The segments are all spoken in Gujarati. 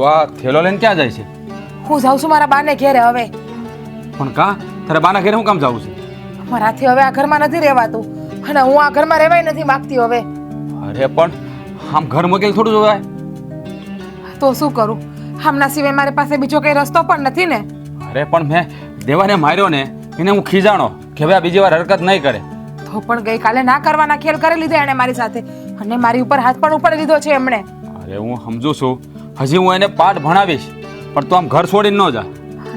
તું આ થેલો લઈને ક્યાં જાય છે? હું જાઉં છું મારા બાને ઘેરે હવે. પણ કા? તારે બાના ઘરે હું કામ જાઉં છે? મારાથી હવે આ ઘરમાં નથી રહેવાતું. અને હું આ ઘરમાં રહેવાય નથી માંગતી હવે. અરે પણ આમ ઘર મૂકેલ થોડું જોવાય? તો શું કરું? આમના સિવાય મારી પાસે બીજો કઈ રસ્તો પણ નથી ને? અરે પણ મેં દેવાને માર્યો ને એને હું ખીજાણો કે હવે આ બીજી વાર હરકત નહીં કરે. તો પણ ગઈકાલે ના કરવાના ખેલ કરી લીધા એણે મારી સાથે. અને મારી ઉપર હાથ પણ ઉપાડી લીધો છે એમણે. અરે હું સમજુ છું હજી હું એને પાઠ ભણાવીશ પણ તું આમ ઘર છોડીને ન જા.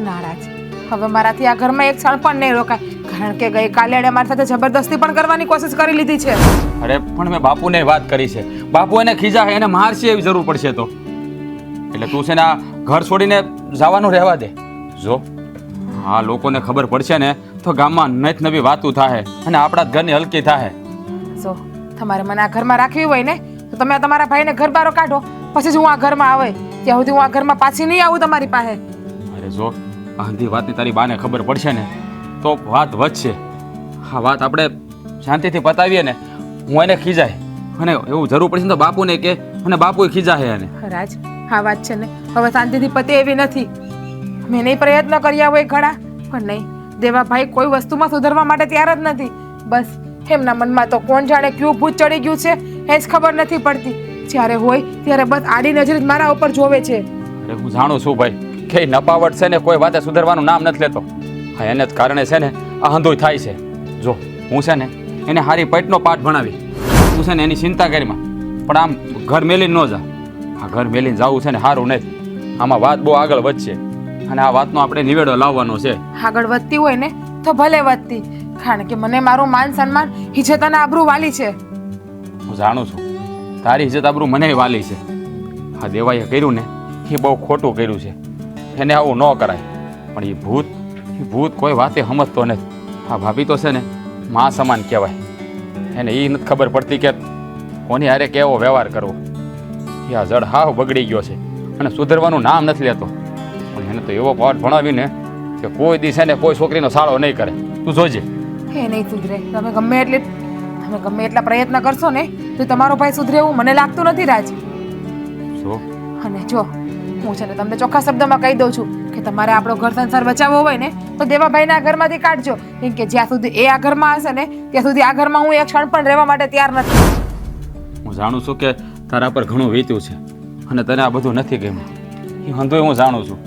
નારાજ. હવે મારાથી આ ઘરમાં એક ક્ષણ પણ નહીં રોકાય. કારણ કે ગઈકાલે એણે મારી સાથે જબરદસ્તી પણ કરવાની કોશિશ કરી લીધી છે. અરે પણ મેં બાપુને વાત કરી છે. બાપુ એને ખીજા એને મારશે એવી જરૂર પડશે તો. એટલે તું છે ને આ ઘર છોડીને જવાનું રહેવા દે. જો આ લોકોને ખબર પડશે ને તો ગામમાં નત નવી વાતું થાય અને આપણા ઘરની હલકી થાય જો તમારે મને આ ઘરમાં રાખવી હોય ને તો તમે તમારા ભાઈને ઘર બારો કાઢો. પછી જ હું આ ઘરમાં આવે. ત્યાં સુધી હું આ ઘરમાં પાછી નહીં આવું તમારી પાસે. અરે જો આંધી વાતની તારી બાને ખબર પડશે ને તો વાત વધશે. આ વાત આપણે શાંતિથી પતાવીએ ને હું એને ખીજાય. અને એવું જરૂર પડશે ને તો બાપુને કે અને બાપુ ખીજાય એને રાજ આ વાત છે ને હવે શાંતિથી પતે એવી નથી. મેં નહીં પ્રયત્ન કર્યા હોય ઘણા પણ નહીં. દેવાભાઈ કોઈ વસ્તુમાં સુધરવા માટે તૈયાર જ નથી. બસ એમના મનમાં તો કોણ જાણે કયું ભૂત ચડી ગયું છે એ જ ખબર નથી પડતી. જ્યારે હોય ત્યારે બસ આડી નજર જ મારા ઉપર જોવે છે. અરે હું જાણું છું ભાઈ કે નપાવટ છે ને કોઈ વાતે સુધરવાનું નામ નથી લેતો. હા એને જ કારણે છે ને આ અંધોય થાય છે. જો હું છે ને એને હારી પેટનો પાઠ ભણાવી. તું છે ને એની ચિંતા કરીમાં પણ આમ ઘર મેલીને ન જા. આ ઘર મેલીને જવું છે ને સારું નહીં. આમાં વાત બહુ આગળ વધશે. અને આ વાતનો આપણે નિવેડો લાવવાનો છે. આગળ વધતી હોય ને તો ભલે વધતી. કારણ કે મને મારું માન સન્માન ઇજ્જત અને આબરૂ વાલી છે. હું જાણું છું. તારી ઇજ્જત આબરૂ મને વાલી છે. આ દેવાએ કર્યું ને, એ બહુ ખોટું કર્યું છે. એને આવું ન કરાય. પણ એ ભૂત એ ભૂત કોઈ વાતે સમજતો નથી. આ ભાભી તો છે ને, મા સમાન કહેવાય. એને એ નથી ખબર પડતી કે કોની હારે કેવો વ્યવહાર કરવો. એ આ જડ હાવ બગડી ગયો છે અને સુધરવાનું નામ નથી લેતો. પણ એને તો એવો પાઠ ભણાવીને કે કોઈ દિવસે ને કોઈ છોકરીનો સાળો નહીં કરે. તું જોજે. એ નહીં સુધરે. તમે ગમે એટલે, તમે ગમે એટલા પ્રયત્ન કરશો ને તો તમારો ભાઈ સુધરે એવું મને લાગતું નથી રાજ અને જો હું છે ને તમને ચોખ્ખા શબ્દમાં કહી દઉં છું કે તમારે આપણો ઘર સંસાર બચાવવો હોય ને તો દેવાભાઈના ઘરમાંથી કાઢજો. કેમ કે જ્યાં સુધી એ આ ઘરમાં હશે ને ત્યાં સુધી આ ઘરમાં હું એક ક્ષણ પણ રહેવા માટે તૈયાર નથી. હું જાણું છું કે તારા પર ઘણું વીત્યું છે અને તને આ બધું નથી ગમ્યું. એ વાંધો હું જાણું છું.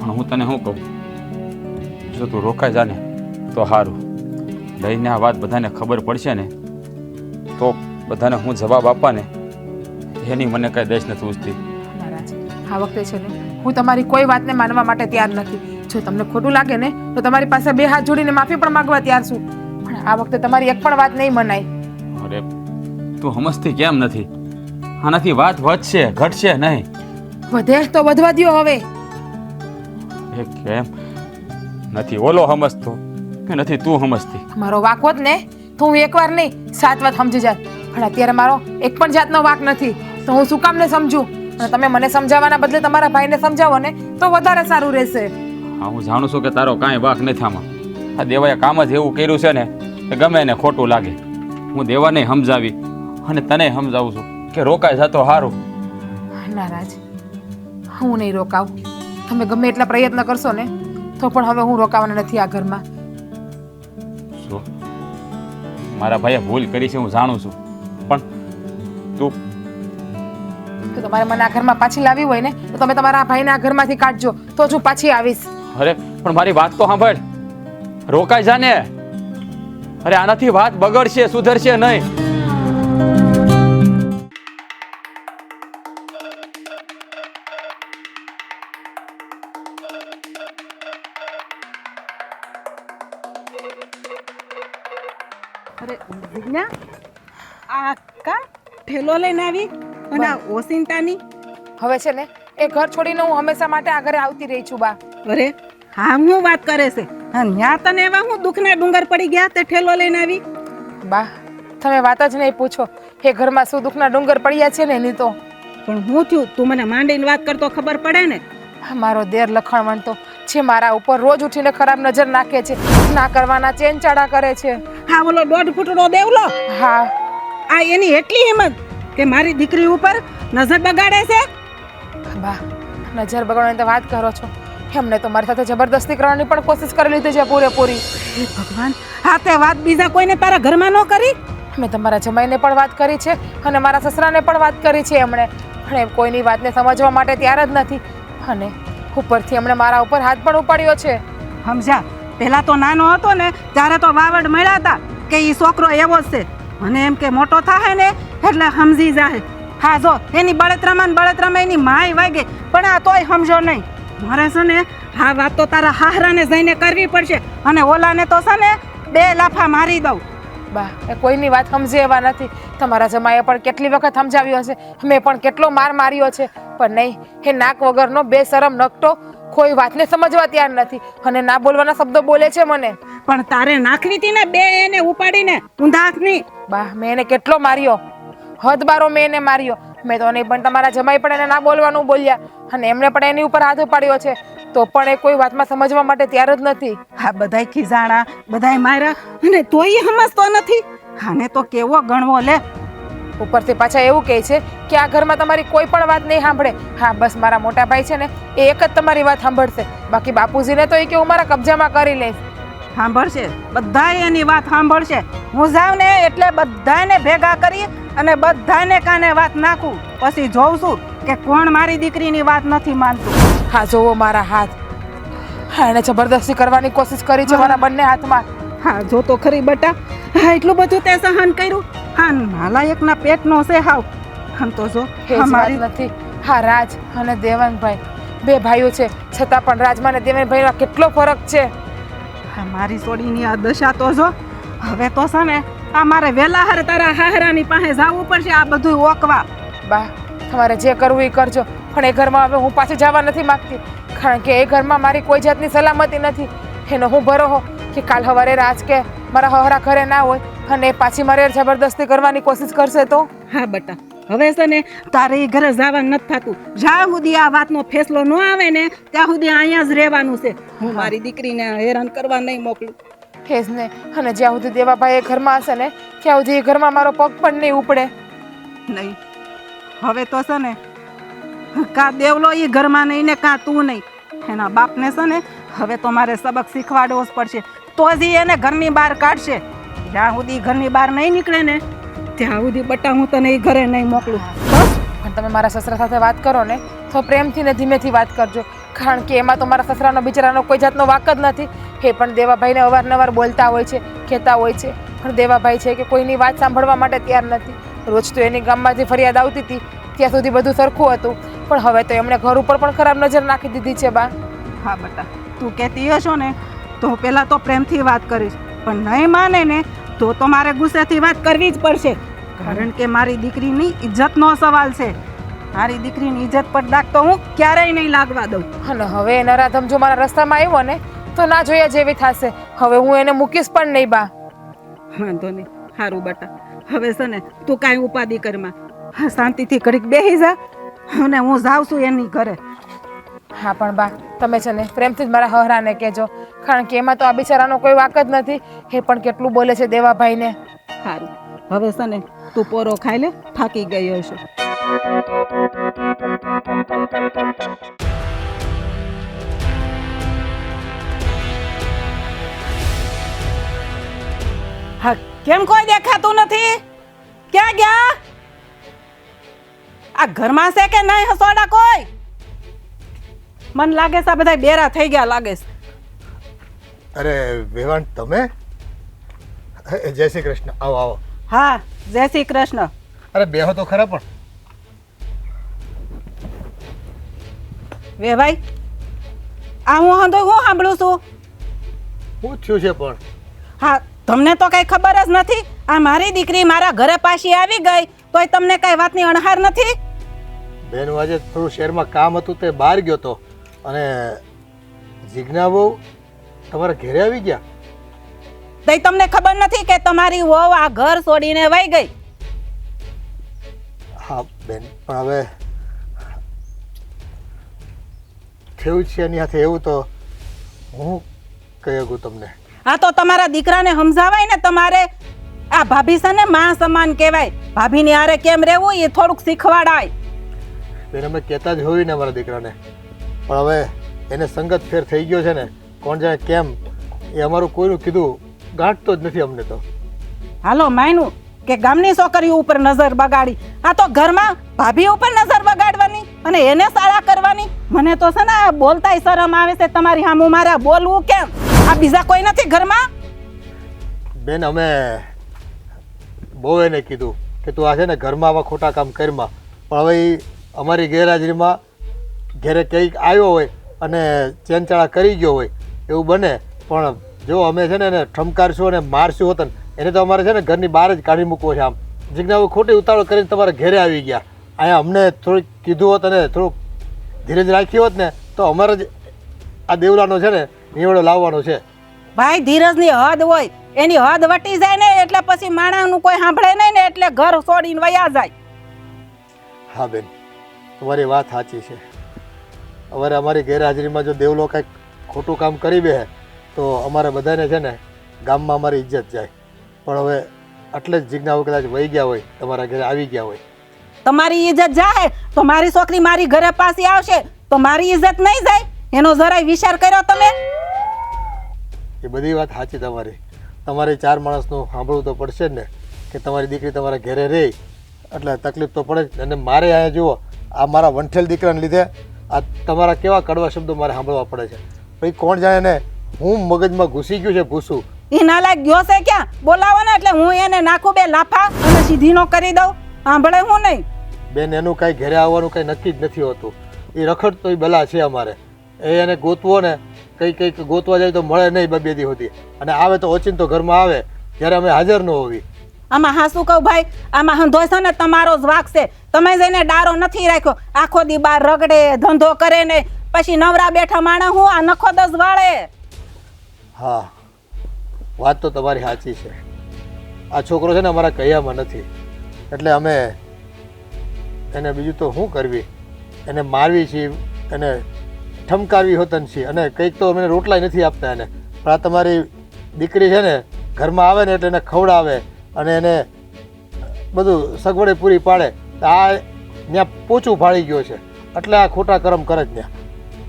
પણ હું તને શું કહું? જો તું રોકાઈ જાને તો સારું લઈને આ વાત બધાને ખબર પડશે ને તો બધાને હું જવાબ આપવા ને એની મને કાંઈ દેશ નથી ઉજતી મહારાજ આ વખતે છે ને હું તમારી કોઈ વાતને માનવા માટે તૈયાર નથી. જો તમને ખોટું લાગે ને તો તમારી પાસે બે હાથ જોડીને માફી પણ માંગવા તૈયાર છું. પણ આ વખતે તમારી એક પણ વાત નહીં મનાય. અરે તું હમસતી કેમ નથી? આનાથી વાત વધશે ઘટશે નહીં. વધે તો વધવા દ્યો હવે. એ કેમ? નથી ઓલો સમજતો કે નથી તું સમજતી? મારો વાક હોત ને તો હું એકવાર નહીં સાત વાત સમજી જાત. પણ અત્યારે મારો એક પણ જાતનો વાક નથી. તો હું શું કામ ને સમજુ? અને તમે મને સમજાવવાના બદલે તમારા ભાઈને સમજાવો ને તો વધારે સારું રહેશે. હા હું જાણું છું કે તારો કાંઈ વાક નથી આમાં. આ દેવાએ કામ જ એવું કર્યું છે ને કે ગમે એને ખોટું લાગે. હું દેવાને સમજાવી અને તને સમજાવું છું કે રોકાય જતો સારું નારાજ હું નહીં રોકાવું. તમે ગમે એટલા પ્રયત્ન કરશો ને તો પણ હવે હું રોકાવાના નથી આ ઘરમાં. મારા ભાઈએ ભૂલ કરી છે હું જાણું છું. તું. તો તમારે મને આ ઘરમાં પાછી લાવી હોય ને તો તમે તમારા ભાઈને આ ઘરમાંથી કાઢજો તો જ હું પાછી આવીશ. અરે પણ મારી વાત તો સાંભળ. રોકાઈ જા ને. અરે આનાથી વાત બગડશે સુધરશે નહીં. અરે વિજ્ઞા? આ કા? ઠેલો લઈને આવી અને આ ઓસિંતાની હવે છે ને એ ઘર છોડીને હું હંમેશા માટે આ ઘરે આવતી રહી છું બા. અરે હા હું વાત કરે છે. ન્યા તને એવા હું દુઃખના ડુંગર પડી ગયા તે ઠેલો લઈને આવી? બા તમે વાત જ નહીં પૂછો. એ ઘરમાં શું દુઃખના ડુંગર પડ્યા છે ને એની તો? પણ હું થયું? તું મને માંડીને વાત કરતો ખબર પડે ને? મારો દેર લખણ વણતો. છે મારા ઉપર રોજ ઉઠીને ખરાબ નજર નાખે છે. ના કરવાના ચેન ચાડા કરે છે. હા બોલો દોઢ ફૂટડો દેવલો? હા. આ એની એટલી હિંમત કે મારી દીકરી ઉપર નજર બગાડે છે? બા નજર બગાડવાની તો વાત કરો છો. એમને તો મારી સાથે જબરદસ્તી કરવાની પણ કોશિશ કરી લીધી છે પૂરેપૂરી. હે ભગવાન હા તે વાત બીજા કોઈને તારા ઘરમાં ન કરી? મેં તમારા જમાઈને પણ વાત કરી છે અને મારા સસરાને પણ વાત કરી છે એમણે. પણ એ કોઈની વાતને સમજવા માટે ત્યાર જ નથી. અને ઉપરથી એમણે મારા ઉપર હાથ પણ ઉપાડ્યો છે. સમજ્યા પહેલાં તો નાનો હતો ને ત્યારે તો વાવડ મળ્યા હતા કે એ છોકરો એવો જ છે. મને એમ કે મોટો થાય ને એટલે સમજી જાય હા, જો, એની બળતરામાં બળતરામાં એની માય વાગે, પણ આ તોય સમજો નહીં. મારે છે ને હા વાત તો તારા હાહરાને જઈને કરવી પડશે અને ઓલાને તો છે ને બે લાફા મારી દઉં. બા, એ કોઈની વાત સમજે એવા નથી. તમારા જમાએ પણ કેટલી વખત સમજાવ્યો છે મેં પણ કેટલો માર માર્યો છે. પણ નહીં, એ નાક વગરનો બે શરમ નકટો કોઈ વાતને સમજવા તૈયાર નથી. અને ના બોલવાના શબ્દો બોલે છે મને. પણ તારે નાખવી હતી ને બે એને ઉપાડીને ઊંધા હાથની. બા મેં એને કેટલો માર્યો. હદ બારો મેં એને માર્યો. મેં તો નહીં પણ તમારા જમાઈ પણ એને ના બોલવાનું બોલ્યા. અને એમણે પણ એની ઉપર હાથ ઉપાડ્યો છે. તો પણ એ કોઈ વાતમાં સમજવા માટે તૈયાર જ નથી. હા બધાય ખીજાણા બધાય માર્યા. અને તોય સમજતો નથી. આને તો કેવો ગણવો લે. ઉપરથી પાછા એવું કહે છે કે આ ઘરમાં તમારી કોઈ પણ વાત નહીં સાંભળે. હા બસ મારા મોટા ભાઈ છે ને એ એક જ તમારી વાત સાંભળશે. બાકી બાપુજીને તો એ કે હું મારા કબજામાં કરી લઈશ. સાંભળશે. બધાય એની વાત સાંભળશે. હું જાઉં ને એટલે બધાને ભેગા કરી અને બધાને કાને વાત નાખું. પછી જોઉં છું કે કોણ મારી દીકરીની વાત નથી માનતું. હા જોવો મારા હાથ. હા એણે જબરદસ્તી કરવાની કોશિશ કરી છે મારા બંને હાથમાં. હા જો તો ખરી બટા. હા એટલું બધું તે સહન કર્યું. હા નાલાયકના પેટનો છે હાવ આમ તો જો અમારી નથી. હા રાજ અને દેવાનભાઈ. બે ભાઈઓ છે. છતાં પણ રાજમાં અને દેવાનભાઈમાં કેટલો ફરક છે? હા મારી સોડીની આ દશા તો જો હવે તો છે ને આ મારે વેલા હારે તારા હાહરાની પાસે જવું પડશે આ બધું ઓકવા. બા તમારે જે કરવું એ કરજો. પણ એ ઘરમાં હવે હું પાછી જવા નથી માગતી. કારણ કે એ ઘરમાં મારી કોઈ જાતની સલામતી નથી. એનો હું ભરોહો કે કાલ સવારે રાજ કે મારા હહરા ઘરે ના હોય અને પાછી મારે જબરદસ્તી કરવાની કોશિશ કરશે તો? હા બટા હવે છે ને તારે એ ઘરે જવાનું નથી થતું. જ્યાં સુધી આ વાતનો ફેસલો ન આવે ને ત્યાં સુધી અહીંયા જ રહેવાનું છે. હું મારી દીકરીને હેરાન કરવા નહીં મોકલું. એ ને અને જ્યાં સુધી દેવાભાઈ એ ઘરમાં હશે ને ત્યાં સુધી એ ઘરમાં મારો પગ પણ નહીં ઉપડે. નહીં. હવે તો છે ને કાં દેવલો એ ઘરમાં નહીં ને કાં તું નહીં. એના બાપને છે ને હવે તો મારે સબક શીખવાડવો જ પડશે. તો જ એને ઘરની બહાર કાઢશે. જ્યાં સુધી ઘરની બહાર નહીં નીકળે ને ત્યાં સુધી બટા હું તને એ ઘરે નહીં મોકલું. બસ. પણ તમે મારા સસરા સાથે વાત કરો ને તો પ્રેમથી ને ધીમેથી વાત કરજો. કારણ કે એમાં તો મારા સસરાનો બિચારાનો કોઈ જાતનો વાક જ નથી. એ પણ દેવાભાઈને અવારનવાર બોલતા હોય છે કહેતા હોય છે. પણ દેવાભાઈ છે કે કોઈની વાત સાંભળવા માટે તૈયાર નથી. રોજ તો એની ગામમાંથી ફરિયાદ આવતી હતી ત્યાં સુધી બધું સરખું હતું. પણ હવે તો એમણે ઘર ઉપર પણ ખરાબ નજર નાખી દીધી છે બા. હા બટા. તું કહેતી હશો ને તો પહેલાં તો પ્રેમથી વાત કરીશ. પણ નહીં માને ને તો તો મારે ગુસ્સેથી વાત કરવી જ પડશે. કારણ કે મારી દીકરીની ઇજ્જતનો સવાલ છે. મારી દીકરીની ઇજ્જત પર દાગ તો હું ક્યારેય નહીં લાગવા દઉં. અને હવે એ નરાધમ જો મારા રસ્તામાં આવ્યો ને તો ના જોયા જેવી થશે. હવે હું એને મૂકીશ પણ નહીં બા. વાંધો નહીં. સારું બટા. હવે છે ને તું કાંઈ ઉપાધિ કરમાં શાંતિથી ઘડીક બેસી જા અને હું જાઉં છું એની ઘરે. હા પણ બા તમે છે ને પ્રેમથી જ મારા હહરાને કહેજો. કારણ કે એમાં તો આ બિચારાનો કોઈ વાક જ નથી. એ પણ કેટલું બોલે છે દેવાભાઈને. સારું હવે છે ને તું પોરો ખાઈ લે થાકી ગયો હશે હા કેમ કોઈ દેખાતું નથી? ક્યાં ગયા? આ ઘરમાં છે કે નહીં હસોડા કોઈ? મન લાગે છે આ બધા બેરા થઈ ગયા લાગે છે. અરે વેવાણ તમે? જય શ્રી કૃષ્ણ. આવો આવો. હા જય શ્રી કૃષ્ણ. અરે બેહો તો ખરા પણ. વે ભાઈ આ હું હંધો હું સાંભળું છું? થયું છે પણ. હા તમને તો કઈ ખબર જ નથી આ મારી દીકરી મારા ઘરે પાછી આવી ગઈ તોય તમને કઈ વાતની અણહાર નથી? બેન હું આજે થોડું શહેરમાં કામ હતું તે બહાર ગયો તો અને જિજ્ઞા બહુ તમારા ઘરે આવી ગયા? તઈ તમને ખબર નથી કે તમારી વહુ આ ઘર છોડીને વહી ગઈ? હા બેન પણ હવે થયું છે એની હાથે એવું તો હું કહી શકું તમને. હા તો તમારા દીકરાને સમજાવાય ને તમારે આ ભાભી છે ને માં સમાન કહેવાય. ભાભીની આરે કેમ રહેવું એ થોડુંક શીખવાડાય. બેન અમે કહેતા જ હોય ને અમારા દીકરાને. પણ હવે એને સંગત ફેર થઈ ગયો છે ને કોણ જાણે કેમ એ અમારું કોઈનું કીધું ગાંઠતો જ નથી અમને તો. હાલો માયનું કે ગામની છોકરીઓ ઉપર નજર બગાડી. આ તો ઘરમાં ભાભી ઉપર નજર બગાડવાની અને એને સાળા કરવાની. મને તો છે ને બોલતાય શરમ આવે છે તમારી સામું મારા બોલવું કેમ? આ બીજા કોઈ નથી ઘરમાં? બેન અમે બહુ એને કીધું કે તું આ છે ને ઘરમાં આવા ખોટા કામ કરમાં પણ હવે અમારી ગેરહાજરીમાં ઘેરે કંઈક આવ્યો હોય અને ચેનચાળા કરી ગયો હોય એવું બને. પણ જો અમે છે ને એને ઠમકારશું અને મારશું હોત ને એને તો અમારે છે ને ઘરની બહાર જ કાઢી મૂકવો છે આમ. જીજ્ઞા ખોટી ઉતાવળ કરીને તમારા ઘેરે આવી ગયા. અહીંયા અમને થોડુંક કીધું હોત અને થોડુંક ધીરજ રાખી હોત ને તો અમારે જ આ દેવલાનો છે ને નિવડો લાવવાનો છે. ભાઈ ધીરજની હદ હોય. એની હદ વટી જાય ને એટલે પછી માણસનું કોઈ સાંભળે નહીં ને એટલે ઘર છોડીને વયા જાય. હા બેન તમારી વાત સાચી છે. હવે અમારી ગેરહાજરીમાં જો દેવલો કંઈક ખોટું કામ કરી બે તો અમારે બધાને છે ને ગામમાં અમારી ઇજ્જત જાય. પણ હવે એટલે જ જીજ્ઞાઓ કદાચ વહી ગયા હોય તમારા ઘરે આવી ગયા હોય. તમારી ઇજ્જત જાય તો મારી છોકરી મારી ઘરે પાછી આવશે તો મારી ઇજ્જત નહીં જાય? એનો જરાય વિચાર કર્યો તમે? એ બધી વાત સાચી તમારી. તમારે ચાર માણસનું સાંભળવું તો પડશે જ ને કે તમારી દીકરી તમારા ઘરે રહે એટલે તકલીફ તો પડે જ અને મારે અહીંયા જુઓ આ મારા વંઠેલ દીકરાને લીધે આ તમારા કેવા કડવા શબ્દો મારે સાંભળવા પડે છે. ભાઈ કોણ જાણે ને હું મગજમાં ઘૂસી ગયું છે ભૂસું એ નાલાયક ગયો છે ક્યાં? બોલાવો ને એટલે હું એને નાખું બે લાફા અને સીધી નો કરી દઉં. સાંભળે હું નહીં? બેન એનું કાંઈ ઘરે આવવાનું કાંઈ નક્કી જ નથી હોતું. એ રખડ તો બલા છે અમારે. એ એને ગોતવો ને કંઈ કંઈક ગોતવા જાય તો મળે નહીં બે દી હોતી અને આવે તો ઓચિંતો ઘરમાં આવે ત્યારે અમે હાજર ન હોવી. આમાં હા શું કહું ભાઈ? આમાં હંધો છે ને તમારો જ વાક છે. તમે જઈને ડારો નથી રાખ્યો. આખો દી બાર રગડે ધંધો કરે ને પછી નવરા બેઠા માણસ હું આ નખો દસ વાળે. હા. વાત તો તમારી સાચી છે. આ છોકરો છે ને અમારા કહ્યામાં નથી. એટલે અમે એને બીજું તો શું કરવી? એને મારવી છીએ એને ઠમકારવી હોતન છીએ અને કંઈક તો અમે રોટલાય નથી આપતા એને. પણ આ તમારી દીકરી છે ને ઘરમાં આવે ને એટલે એને ખવડાવે અને એને બધું સગવડે પૂરી પાડે. આ ત્યાં પોચું ફાળી ગયો છે. એટલે આ ખોટા કરમ કરે જ ત્યાં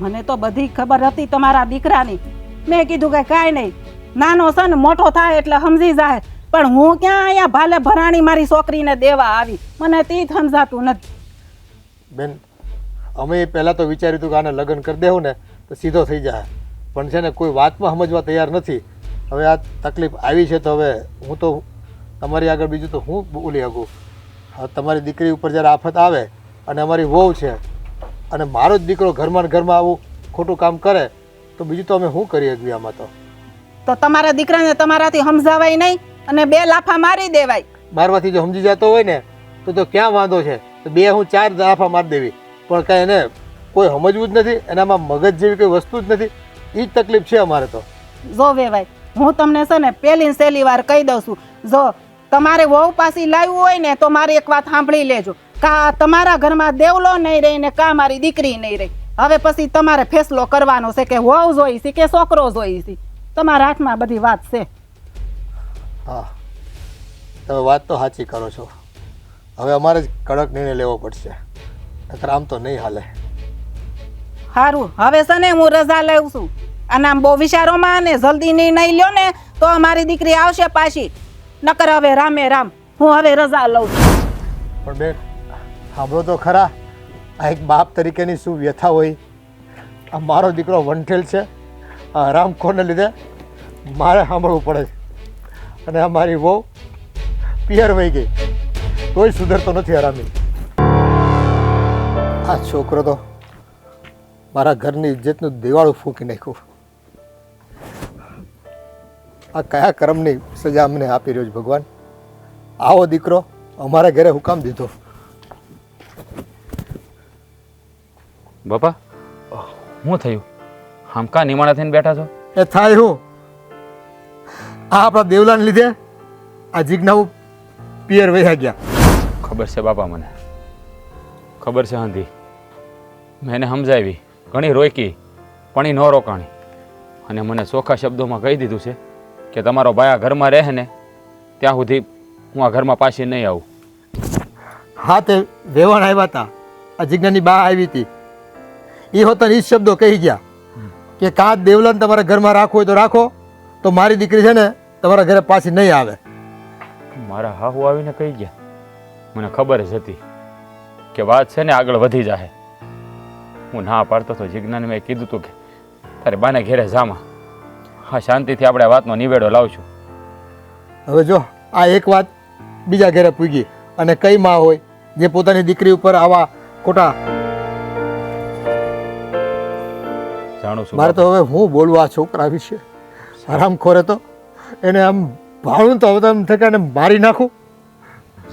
મને તો બધી ખબર હતી તમારા દીકરાની. મેં કીધું કે કાંઈ નહીં. નાનો છે ને મોટો થાય એટલે સમજી જાય. પણ હું ક્યાં અહીંયા ભાલે ભરાણી મારી છોકરીને દેવા આવી? મને તે સમજાતું નથી. બેન, અમે પહેલાં તો વિચાર્યું હતું કે આને લગ્ન કરી દેવું ને, તો સીધો થઈ જાય. પણ છે ને કોઈ વાતમાં સમજવા તૈયાર નથી. હવે આ તકલીફ આવી છે તો હવે હું તો તમારી આગળ બીજું તો હું બોલી શકું. તમારી દીકરી ઉપર જ્યારે આફત આવે અને અમારી વહુ છે અને મારો જ દીકરો ઘરમાં ઘરમાં આવું ખોટું કામ કરે તો બીજું તો અમે શું કરીએ શકીએ આમાં તો? તો તમારા દીકરાને તમારાથી સમજાવાય નહીં અને બે લાફા મારી દેવાય. મારવાથી જો સમજી જતો હોય ને તો તો ક્યાં વાંધો છે? તો બે હું ચાર લાફા મારી દેવી. પણ કાંઈ એને કોઈ સમજવું જ નથી એનામાં મગજ જેવી કોઈ વસ્તુ જ નથી. એ જ તકલીફ છે અમારે તો. જો વેવાય હું તમને છે ને પહેલી સહેલી વાર કહી દઉં છું. જો તમારે વહુ પાછી લાવ્યું હોય ને તો મારી એક વાત સાંભળી લેજો. કા તમારા ઘરમાં દેવલો નહીં રહી ને કા મારી દીકરી નહીં રહી? હવે પછી તમારે ફેસલો કરવાનો છે કે વહુ જોઈ છે કે છોકરો જોઈ છે તમારા હાથમાં બધી વાત છે. હા તમે વાત તો સાચી કરો છો. હવે અમારે જ કડક નિર્ણય લેવો પડશે. નકર આમ તો નહીં હાલે. સારું હવે છે ને હું રજા લઉં છું. અને આમ બહુ વિચારોમાં ને જલ્દી નિર્ણય લ્યો ને તો અમારી દીકરી આવશે પાછી. નકર હવે રામે રામ હું હવે રજા લઉં છું. પણ બેન સાંભળો તો ખરા. આ એક બાપ તરીકેની શું વ્યથા હોય? આ મારો દીકરો વંઠેલ છે. આ હરામખોરને લીધે? મારે સાંભળવું પડે છે. અને આ મારી વહુ પિયર વહી ગઈ. કોઈ સુધરતો નથી હરામી. આ છોકરો તો મારા ઘરની ઇજ્જતનું દિવાળું ફૂંકી નાખ્યું. આ કયા કર્મની સજા અમને આપી રહ્યો છે ભગવાન? આવો દીકરો અમારા ઘરે હુકામ દીધો. બાપા શું થયું? આમ કા નિમાણા થઈને બેઠા છો? એ થાય હું. આ આપણા દેવલાને લીધે આ જીજ્ઞાઓ પિયર વહ્યા ગયા. ખબર છે બાપા મને. ખબર છે હંધી. મેં એને સમજાવી ઘણી રોકી પણ એ ન રોકાણી. અને મને ચોખ્ખા શબ્દોમાં કહી દીધું છે કે તમારો ભાઈ આ ઘરમાં રહે ને ત્યાં સુધી હું આ ઘરમાં પાછી નહીં આવું. હા તે વેવાણ આવ્યા હતા. આ જિજ્ઞાની બા આવી હતી. એ હોતા એ શબ્દો કહી ગયા. કે કાં દેવલાને તમારા ઘરમાં રાખવું હોય તો રાખો તો મારી દીકરી છે ને તમારા ઘરે પાછી નહીં આવે. મારા હાહુ આવીને કહી ગયા. મને ખબર જ હતી કે વાત છે ને આગળ વધી જાય હું ના પાડતો હતો જિજ્ઞાને મેં કીધું હતું કે તારે બાને ઘેરે જામાં. હા શાંતિથી આપણે વાતનો નિવેડો લાવશું. હવે જો આ એક વાત બીજા ઘરે પૂગી અને કઈ માં હોય જે પોતાની દીકરી ઉપર આવા ખોટા જાણું છું મારે તો હવે હું બોલવું આ છોકરા વિશે? હરામખોરે તો. એને આમ ભાડું તો હવે તો એમ થાય કે એને મારી નાખું.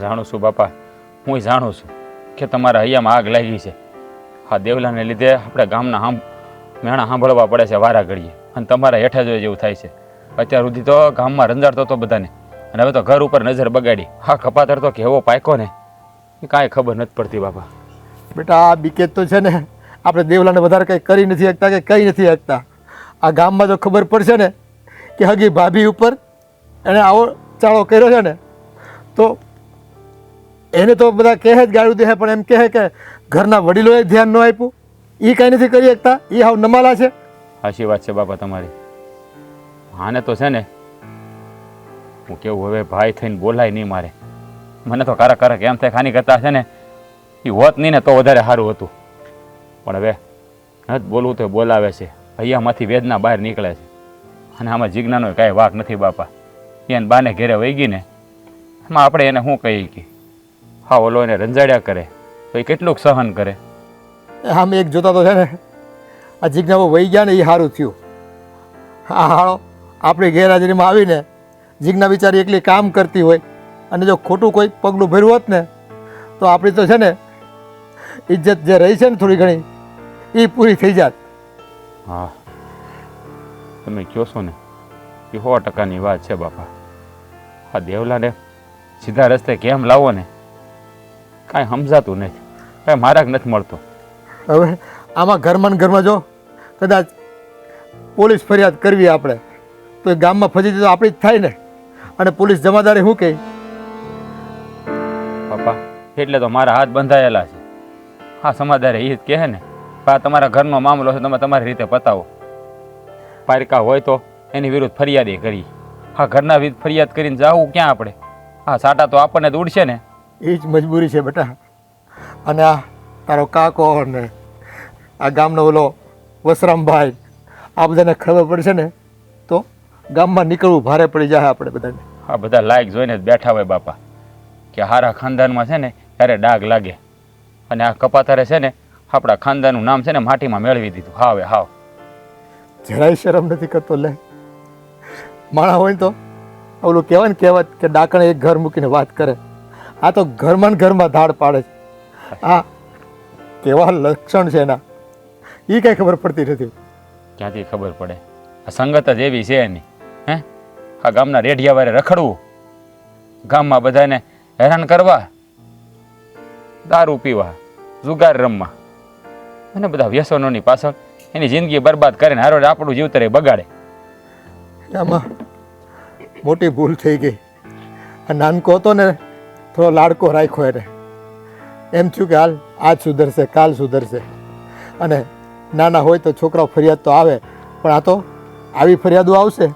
જાણું છું બાપા હું જાણું છું કે તમારા હૈયામાં આગ લાગી છે. હા દેવલાને લીધે આપણે ગામના આમ મેણા સાંભળવા પડે છે વારા ઘડીએ અને તમારા હેઠા જોઈએ જેવું થાય છે. અત્યાર સુધી તો ગામમાં રંજાડતો હતો બધાને. અને હવે તો ઘર ઉપર નજર બગાડી. હા કપાતર તો કેવો પાયકો ને. એ કાંઈ ખબર નથી પડતી બાપા. બેટા આ બીકેત તો છે ને. આપણે દેવલાને વધારે કંઈ કરી નથી શકતા કે કંઈ નથી શકતા. આ ગામમાં જો ખબર પડશે ને કે હગી ભાભી ઉપર એણે આવો ચાળો કર્યો છે ને, તો એને તો બધા કહે જ ગાળું દે પણ એમ કહે કે ઘરના વડીલોએ ધ્યાન ન આપ્યું. એ કાંઈ નથી કરી શકતા. એ હાવ નમાલા છે. સાચી વાત છે બાપા તમારી. આને તો છે ને, હું કેવું હવે ભાઈ થઈને બોલાય નહીં મારે. મને તો કારા કારક એમ થાય ખાની કરતા છે ને એ હોત નહીં ને તો વધારે સારું હતું. પણ હવે નથી બોલવું તો બોલાવે છે. અહીંયામાંથી વેદના બહાર નીકળે છે. અને આમાં જીજ્ઞાનો કાંઈ વાક નથી બાપા. એને બાને ઘેરે વહી ગઈ ને એમાં આપણે એને શું કહીએ કે હા, ઓલો એને રંજાડ્યા કરે, તો એ કેટલુંક સહન કરે. આમ એક જોતા તો છે ને, આ જિજ્ઞાઓ વહી ગયા ને એ સારું થયું. આ હાળો આપણી ગેરહાજરીમાં આવીને જીજ્ઞા બિચારી એકલી કામ કરતી હોય અને જો ખોટું કોઈ પગલું ભર્યું હોત ને, તો આપણી તો છે ને, ઇજ્જત જે રહી છે ને થોડી ઘણી એ પૂરી થઈ જાત. હા. તમે કહો છો ને એ સો ટકાની વાત છે બાપા. આ દેવલાને સીધા રસ્તે કેમ લાવો ને? કાંઈ સમજાતું નથી. કાંઈ મારાક નથી મળતો. હવે આમાં ઘરમાં ને ઘરમાં જો કદાચ પોલીસ ફરિયાદ કરવી આપણે તો એ ગામમાં ફજીતી તો આપણી જ થાય ને. અને પોલીસ જમાદારી શું કહે? બાપા એટલે તો મારા હાથ બંધાયેલા છે. હા સમાધારે એ જ કહે ને આ તમારા ઘરનો મામલો છે તમે તમારી રીતે પતાવો. પારકા હોય તો એની વિરુદ્ધ ફરિયાદ કરી. હા ઘરના વિરુદ્ધ ફરિયાદ કરીને જાવું ક્યાં આપણે? હા સાટા તો આપણને જ ઉડશે ને? એ જ મજબૂરી છે બેટા. અને આ તારો કાકો ને આ ગામનો ઓલો વસરામભાઈ આ બધાને ખબર પડશે ને તો ગામમાં નીકળવું ભારે પડી જાય આપણે બધાને. આ બધા લાયક જોઈને જ બેઠા હોય બાપા. કે હારા ખાનદાનમાં છે ને ત્યારે ડાઘ લાગે. અને આ કપાતારે છે ને આપણા ખાનદાનનું નામ છે ને માટીમાં મેળવી દીધું. હાવે હાવ. જરાય શરમ નથી કરતો લે. માણા હોય તો ઓલું કહેવાય ને કહેવત કે ડાકણે એક ઘર મૂકીને વાત કરે. આ તો ઘરમાં ને ઘરમાં ધાડ પાડે છે. આ કેવા લક્ષણ છે એના. એ કાંઈ ખબર પડતી નથી. ક્યાંથી ખબર પડે? આ સંગત જ એવી છે એની. હે? આ ગામના રેઢિયા વારે રખડવું. ગામમાં બધાને હેરાન કરવા. દારૂ પીવા. જુગાર રમવા. અને બધા વ્યસનોની પાછળ એની જિંદગી બરબાદ કરીને હારો આપણું જીવતરે બગાડે. આમાં મોટી ભૂલ થઈ ગઈ. આ નાનકો હતો ને થોડો લાડકો રાખ્યો એને. એમ થયું કે હાલ આજ સુધરશે કાલ સુધરશે. અને નાના હોય તો છોકરાઓ ફરિયાદ તો આવે પણ આ તો આવી ફરિયાદો આવશે.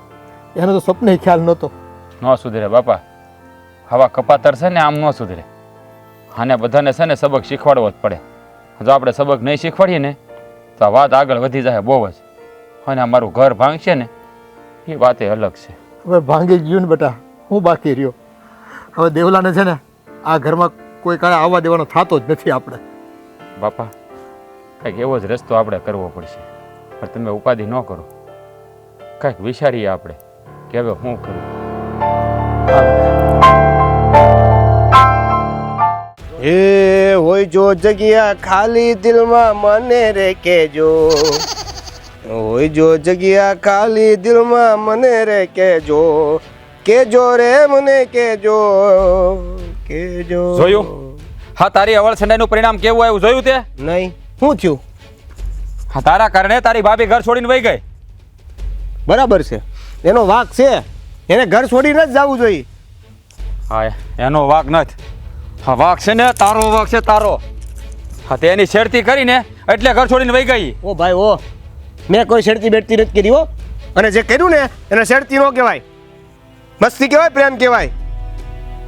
એનો તો સપને ખ્યાલ નહોતો. ન સુધરે બાપા. હવા કપાતર છે ને આમ ન સુધરે. આને બધાને છે ને સબક શીખવાડવો જ પડે. જો આપણે સબક નહીં શીખવાડીએ ને તો આ વાત આગળ વધી જાય બહુ જ. અને આ મારું ઘર ભાંગશે ને એ વાત એ અલગ છે. હવે ભાંગી ગયું ને બેટા હું બાકી રહ્યો. હવે દેવલાને છે ને આ ઘરમાં કોઈ કાળે આવવા દેવાનો થતો જ નથી આપણે. બાપા કંઈક એવો જ રસ્તો આપણે કરવો પડશે. પણ તમે ઉપાધિ ન કરો. કંઈક વિચારીએ આપણે કે હવે હું કરવું હે હોય જો જગ્યા ખાલી દિલમાં મને રે કેજો હોય જો જગ્યા ખાલી દિલમાં મને રે કેજો કેજો રે મને કેજો કેજો. જોયું? હા તારી અવળ સંડાઈનું પરિણામ કેવું આવ્યું? જોયું તે? નહીં. શું થયું? હા તારા કારણે તારી ભાભી ઘર છોડીને વહી ગઈ. બરાબર છે. એનો વાક છે. એને ઘર છોડીને જ જવું જોઈએ. હા એનો વાક નથી. હા વાઘ છે ને તારો વાક છે તારો. હા તે એની છેડતી કરીને એટલે ઘર છોડીને વહી ગઈ. ઓ ભાઈ ઓ. મેં કોઈ શેડતી બેઠતી નથી કરી હો. અને જે કર્યું ને એને શેરતી ન કહેવાય. મસ્તી કહેવાય પ્રેમ કહેવાય.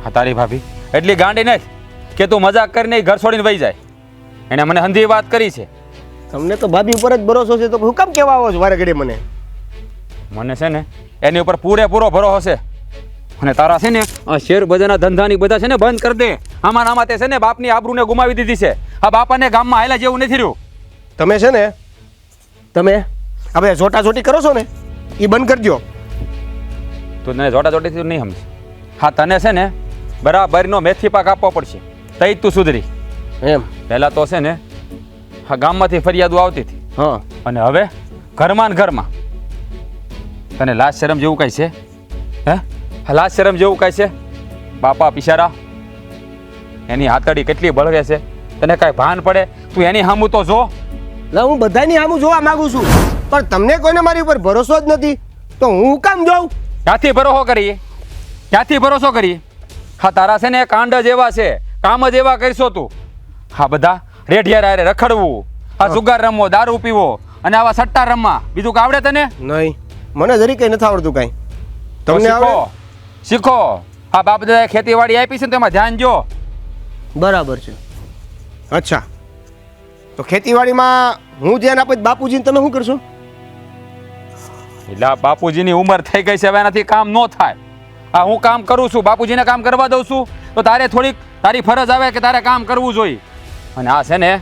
હા તારી ભાભી એટલી ગાંડી નથી કે તું મજાક કરીને ઘર છોડીને વહી જાય. એને મને હંધી વાત કરી છે. તમને તો ભાભી ઉપર જ ભરોસો છે તો હું કેમ કહેવા આવો છો વારે ઘડી મને? મને છે ને એની ઉપર પૂરેપૂરો ભરોસો છે. અને તારા છે ને આ શેર બજારના ધંધાની બધા છે ને બંધ કરી દે. આમાં આમાં તે છે ને બાપની આબરૂને ગુમાવી દીધી છે. આ બાપાને ગામમાં હાયલા જેવું નથી રહ્યું. તમે છે ને તમે હવે જોટા જોટી કરો છો ને એ બંધ કરજો. તું તને જોટા જોટીથી નહીં સમજ. હા તને છે ને બરાબરનો મેથી પાક આપવો પડશે. તઈ જ તું સુધરી. એમ. પહેલાં તો છે ને હા ગામમાંથી ફરિયાદો આવતી હતી. હા. અને હવે ઘરમાં ને ઘરમાં. તને લાસ્ટ શરમ જેવું કાંઈ છે? હે? હા, શરમ જેવું કાંઈ છે? બાપા પિશારા એની હાથડી કેટલી બળગે છે? તને કાંઈ ભાન પડે? તું એની હામું તો જો. એટલે હું બધાની હામું જોવા માંગુ છું. પણ તમને કોઈને મારી ઉપર ભરોસો જ નથી. તો હું કામ જોઉં? ક્યાંથી ભરોસો કરીએ? ક્યાંથી ભરોસો કરીએ? હા તારા છે ને કાંડ જ એવા છે. કામ જ એવા કરશો તું. હા બધા રેઢિયા રે રખડવું. આ જુગાર રમવો દારૂ પીવો. અને આવા સટ્ટા રમવા. બીજું કાવડે આવડે તને? નહીં. મને જરી કઈ નથી આવડતું કાંઈ. તમને આવડે? શીખો. હા બાપ દાદાએ ખેતીવાડી આપી છે ને તેમાં ધ્યાન જો બરાબર છે. અચ્છા. તો ખેતીવાડીમાં હું ધ્યાન આપીશ બાપુજીને તમે શું કરશો? એટલે આ બાપુજીની ઉંમર થઈ ગઈ છે હવે એનાથી કામ ન થાય. હા હું કામ કરું છું બાપુજીને કામ કરવા દઉં છું. તો તારે થોડીક તારી ફરજ આવે કે તારે કામ કરવું જોઈએ. અને આ છે ને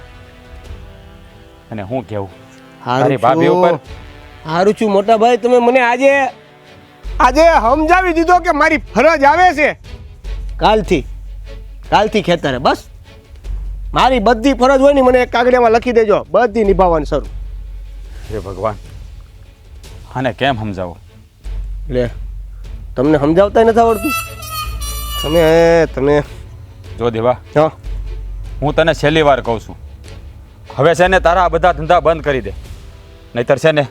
અને હું કેવું? તારી ભાભી ઉપર હારું છું. મોટા ભાઈ તમે મને આજે આજે સમજાવી દીધો કે મારી ફરજ આવે છે. કાલથી કાલથી ખેતરે બસ. મારી બધી ફરજ હોય ને મને એક કાગડિયામાં લખી દેજો. બધી નિભાવવાની શરૂ. હે ભગવાન આને કેમ સમજાવો? લે તમને સમજાવતા નથી આવડતું? તમે તમે. જો દેવા હા. હું તને છેલ્લી વાર કહું છું. હવે છે ને તારા આ બધા ધંધા બંધ કરી દે. નહીતર છે ને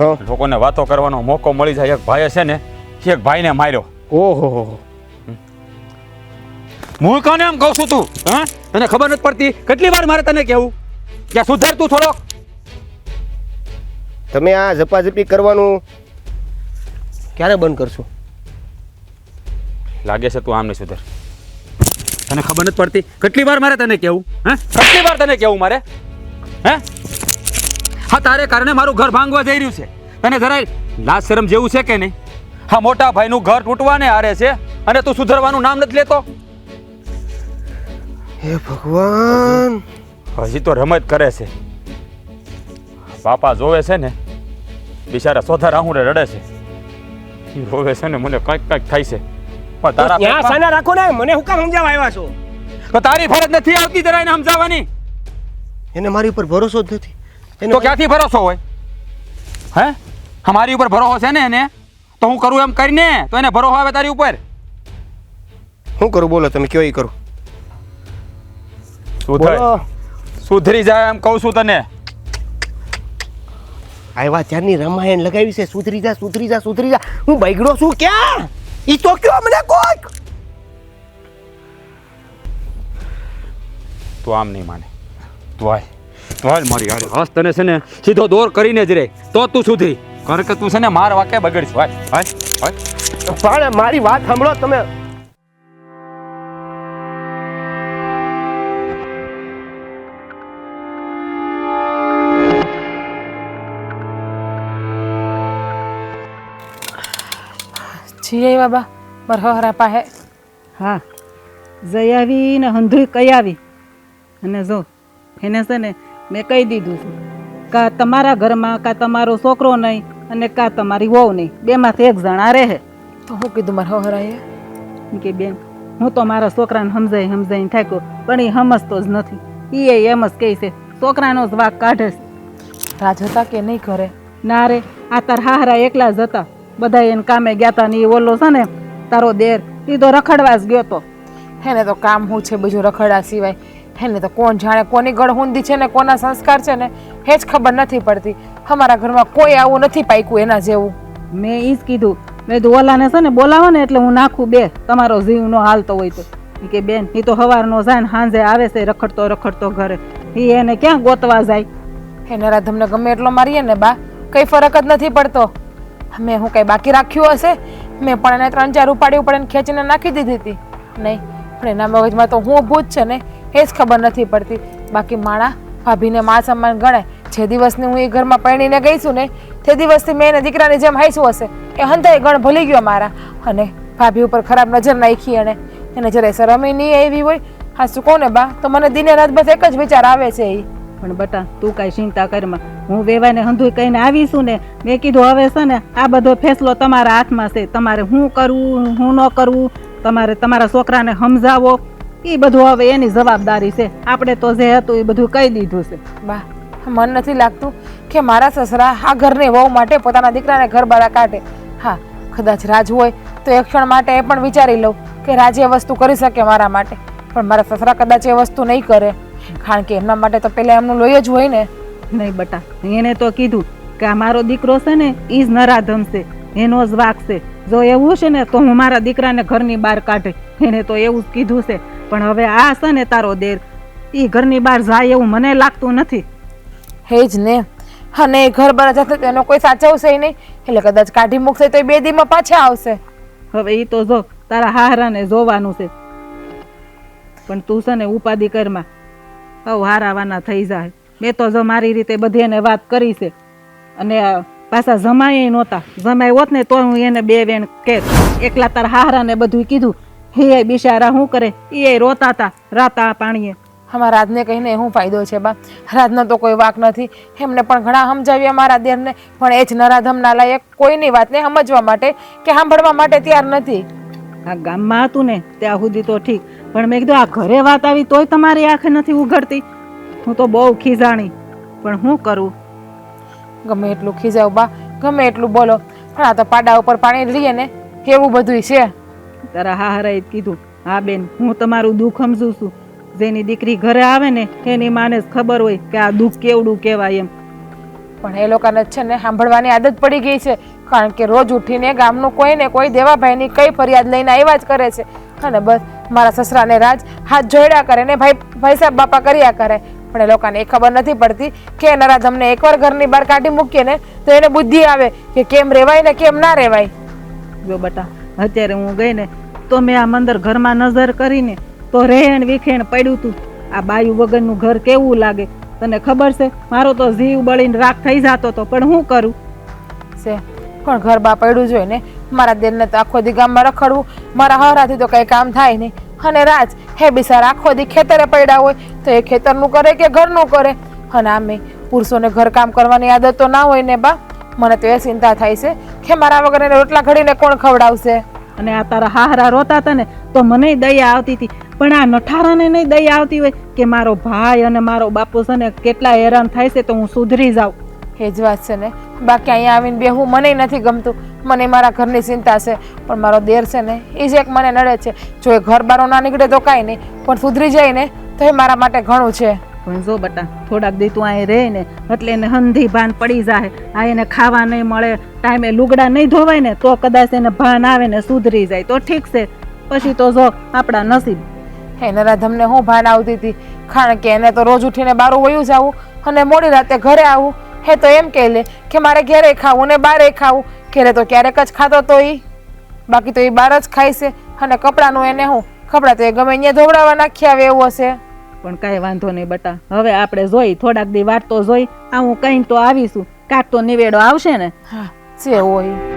લોકોને વાતો કરવાનો મોકો મળી જાય. એક ભાઈએ છે ને એક ભાઈને માર્યો. ઓહો. હું કોને એમ કહું છું તું હા? તને ખબર નથી પડતી? કેટલી વાર મારે તને કહેવું? કે સુધાર તું થોડોક. તમે આ ઝપાઝપી કરવાનું ક્યારે બંધ કરશો? લાગે છે તું આમ નહીં સુધર. તને ખબર નથી પડતી? કેટલી વાર મારે તને કહેવું? હા? કેટલી વાર તને કહેવું મારે? હે? હા તારે કારણે મારું ઘર ભાંગવા જઈ રહ્યું છે. તને જરાય લાજ શરમ જેવું છે કે નહીં? હા મોટા ભાઈનું ઘર તૂટવાને આરે છે અને તું સુધરવાનું નામ નથી લેતો? હે ભગવાન. હજી તો રમત કરે છે. બાપા જોવે છે ને બિચારા સોધા રાહુરે રડે છે. ઈ રોવે છે ને મને કંઈક કંઈક થાય છે. પણ તારા ત્યાં સાના રાખો ને મને હું કામ સમજાવવા આવ્યા છો? તો તારી ફરજ નથી આવતી જરાય એને સમજાવવાની. એને મારી ઉપર ભરોસો જ નથી. તો ક્યાંથી ભરોસો હોય? હે? અમારી ઉપર ભરોસો છે ને એને? તો હું કરું એમ કરીને તો એને ભરોસો આવે તારી ઉપર? શું કરું? બોલો તમે કયો એ કરું? સુધર સુધરી જાય એમ કહું છું તને. આવ્યા ત્યારની રામાયણ લગાવી છે. સુધરી જા સુધરી જા સુધરી જા. હું બગડો છું ક્યાં? ઈ તો કયો મને કોક? તું આમ નહીં માને. તું તું હાલ મારી હાલ હસ તને છે ને સીધો દોર કરીને જ રે. તો તું સુધરી. કર કે તું છે ને માર વાકે બગડીશ હાલ હાલ હાલ પણ મારી વાત સાંભળો તમે. છીએ બાબા મારા હરા પાસે. હા જઈ આવી ને હંધુય કઈ આવી. અને જો એને છે ને મેં કહી દીધું છે. કા તમારા ઘરમાં કા તમારો છોકરો નહીં અને કા તમારી વહુ નહીં. બેમાંથી એક જણા રહે. તો હું કીધું મારા હરાએ કે બેન હું તો મારા છોકરાને સમજાઈ સમજાઈને થાક્યો પણ એ સમજતો જ નથી. એ એમ જ કહે છે છોકરાનો જ વાક કાઢે છે. રાજ હતા કે નહીં ઘરે? ના રે આ તાર હાહરા એકલા જ હતા. બધા એને કામે ગયા હતા ને એ ઓલો છે ને તારો દેર એ તો રખડવા જ ગયો તો. ને તો કામ હું છે બીજું રખડા સિવાય? એને તો કોણ જાણે કોની ગળહુંદી છે ને કોના સંસ્કાર છે ને એ જ ખબર નથી પડતી. અમારા ઘરમાં કોઈ આવું નથી પાક્યું એના જેવું. મેં એ જ કીધું. મેં કીધું ઓલાને છે ને બોલાવો ને એટલે હું નાખું બે. તમારો જીવ નો હાલતો હોય તો. કે બેન એ તો સવારનો જાય ને સાંજે આવે છે રખડતો રખડતો ઘરે. એ એને ક્યાં ગોતવા જાય? હે નરાધમને ગમે એટલો મારીએ ને બા કંઈ ફરક જ નથી પડતો. મેં હું કંઈ બાકી રાખ્યું હશે? મેં પણ એને ત્રણ ચાર ઉપાડી ઉપાડીને ખેંચીને નાખી દીધી હતી. નહીં પણ એના મગજમાં તો હું ભૂત છે ને. એ જ ખબર નથી પડતી. બાકી માણા ભાભીને મા સમાન ગણાય. જે દિવસની હું એ ઘરમાં પરણીને ગઈ છું ને, તે દિવસથી મેં એને દીકરાની જેમ હાઈશું હશે. એ હંતાય ગણ ભૂલી ગયો મારા. અને ભાભી ઉપર ખરાબ નજર નાખી અને એને જરાય શરમે નહીં આવી હોય, હા, શું કહું ને બા? તો મને દિને રાત બસ એક જ વિચાર આવે છે એ પણ બટા, તું કાંઈ ચિંતા કરમાં હું વેવાને હંધુય કહીને આવીશું ને, મેં કીધું હવે છે ને, આ બધો ફેસલો તમારા હાથમાં છે. તમારે હું કરવું હું ન કરવું તમારે તમારા છોકરાને સમજાવો. એ બધું હવે એની જવાબદારી છે. આપણે તો જે હતું એ બધું કહી દીધું છે. બા મન નથી લાગતું કે મારા સસરા આ ઘરને વહુ માટે પોતાના દીકરાને ઘર બહાર કાઢે. હા કદાચ રાજ હોય તો એક ક્ષણ માટે એ પણ વિચારી લઉં કે રાજ એ વસ્તુ કરી શકે મારા માટે. પણ મારા સસરા કદાચ એ વસ્તુ નહીં કરે. કારણ કે એમના માટે તો પહેલાં એમનું લોહી જ હોય ને. નહીં બટા એને તો કીધું કે આ મારો દીકરો છે ને એ જ નરાધમ છે. એનો જ વાક છે. જો એવું છે ને તો હું મારા દીકરાને ઘરની બહાર કાઢે. એને તો એવું જ કીધું છે. પણ હવે આ છે ને તારો દેર. એ ઘરની બહાર જાય એવું મને લાગતું નથી. હે જ ને. અને એ ઘર બહાર જશે તો એનો કોઈ સાચવશે નહીં. એટલે કદાચ કાઢી મૂકશે તો બે દીમાં પાછા આવશે. હવે એ તો જો તારા હારાને જોવાનું છે. પણ તું છે ને ઉપાધિ કરમાં. હારાવાના થઈ જાય. મેં તો જો મારી રીતે બધી એને વાત કરી છે. અને પાછા જમાય નહોતા. જમાય હોત ને તો હું એને બે વેણ કે એકલા તાર હારા ને બધું કીધું. હે બિચારા શું કરે? એ રોતા હતા રાતા પાણીએ. અમારા રાજને કહીને શું ફાયદો છે બા? રાજનો તો કોઈ વાક નથી. એમને પણ ઘણા સમજાવ્યા મારા દેરને. પણ એ જ નરાધમ નાલાયક કોઈની વાતને સમજવા માટે કે સાંભળવા માટે તૈયાર નથી. આ ગામમાં હતું ને ત્યાં સુધી તો ઠીક. પણ મેં કીધું આ ઘરે વાત આવી તોય તમારી આંખે નથી ઉઘડતી. હું તો બહુ ખીજાણી. પણ હું કરું? ગમે એટલું ખીજાવ બા ગમે એટલું બોલો. પણ આ તો પાડા ઉપર પાણી લઈએ ને કેવું બધું છે? તારા હા હરાઈ કીધું હા બેન હું તમારું દુઃખ સમજું છું. જેની દીકરી ઘરે આવે ને એની માને જ ખબર હોય કે આ દુઃખ કેવડું કહેવાય એમ. પણ એ લોકોને છે ને સાંભળવાની આદત પડી ગઈ છે. કારણ કે રોજ ઉઠીને ગામનું કોઈ ને કોઈ દેવાભાઈની કઈ ફરિયાદ લઈને આવ્યા જ કરે છે. અને બસ મારા સસરાને રાજ હાથ જોડ્યા કરે ને ભાઈ ભાઈ સાહેબ બાપા કર્યા કરે. પણ એ લોકોને એ ખબર નથી પડતી કે નરાધમને એકવાર ઘરની બહાર કાઢી મૂકીએ ને તો એને બુદ્ધિ આવે કે કેમ રેવાય ને કેમ ના રેવાય. જો બટા અત્યારે હું ગઈ ને તો મેં આ મંદર ઘરમાં નજર કરીને તો રહેણ વિખેણ પડ્યું તું. આ બાયુ વગરનું ઘર કેવું લાગે? તને ખબર છે? મારો તો જીવ બળીને રાખ થઈ જતો તો પણ હું કરું? છે પણ ઘર બા પડ્યું જોઈએ ને મારા દેરને તો આખો દી ગામમાં રખડવું મારા હરાથી તો કંઈ કામ થાય નહીં. અને રાજ હે બિસાર આખો દી ખેતરે પડ્યા હોય તો એ ખેતરનું કરે કે ઘરનું કરે? અને આમે પુરુષોને ઘરકામ કરવાની આદત તો ના હોય ને બા? મને તો એ ચિંતા થાય છે કે મારા વગર એને રોટલા ઘડીને કોણ ખવડાવશે? અને આ તારા હાહરા રોતા હતા ને તો મને દયા આવતી હતી. પણ આ નઠારાને નહીં દયા આવતી હોય કે મારો ભાઈ અને મારો બાપુ છે ને કેટલા હેરાન થાય છે તો હું સુધરી જાઉં. એ જ વાત છે ને. બાકી અહીંયા આવીને બેહું મને નથી ગમતું. મને મારા ઘરની ચિંતા છે પણ મારો દેર છે ને એ જ એક મને નડે છે. જો એ ઘર બારો ના નીકળે તો કાંઈ નહીં પણ સુધરી જાય ને તો એ મારા માટે ઘણું છે. પણ જો બટા થોડાક દી તું અહીં રહે ને એટલે એને હંધી ભાન પડી જાય. આ એને ખાવા નહીં મળે ટાઈમે લુગડા નહીં ધોવાય ને તો કદાચ એને ભાન આવે ને સુધરી જાય. તો ઠીક છે. પછી તો જો આપણા નસીબ. હે નરાધમને હું ભાન આવતી હતી? કારણ કે એને તો રોજ ઉઠીને બારું વયું જવું અને મોડી રાતે ઘરે આવું હે તો એમ કહે લે કે મારે ઘરે ખાવું ને બારે ખાવું. ઘેરે તો ક્યારેક જ ખાતો તો એ બાકી તો એ બહાર જ ખાય છે અને કપડાનું એને હું કપડાં તો એ ગમે અહીંયા ધોવડાવવા નાખી આવે એવું હશે. પણ કાંઈ વાંધો નહીં બટા હવે આપણે જોઈ થોડાક દી વાર તો જોઈ આ હું કહીને તો આવીશું. કાંઈક તો નિવેડો આવશે ને? હા જે હોય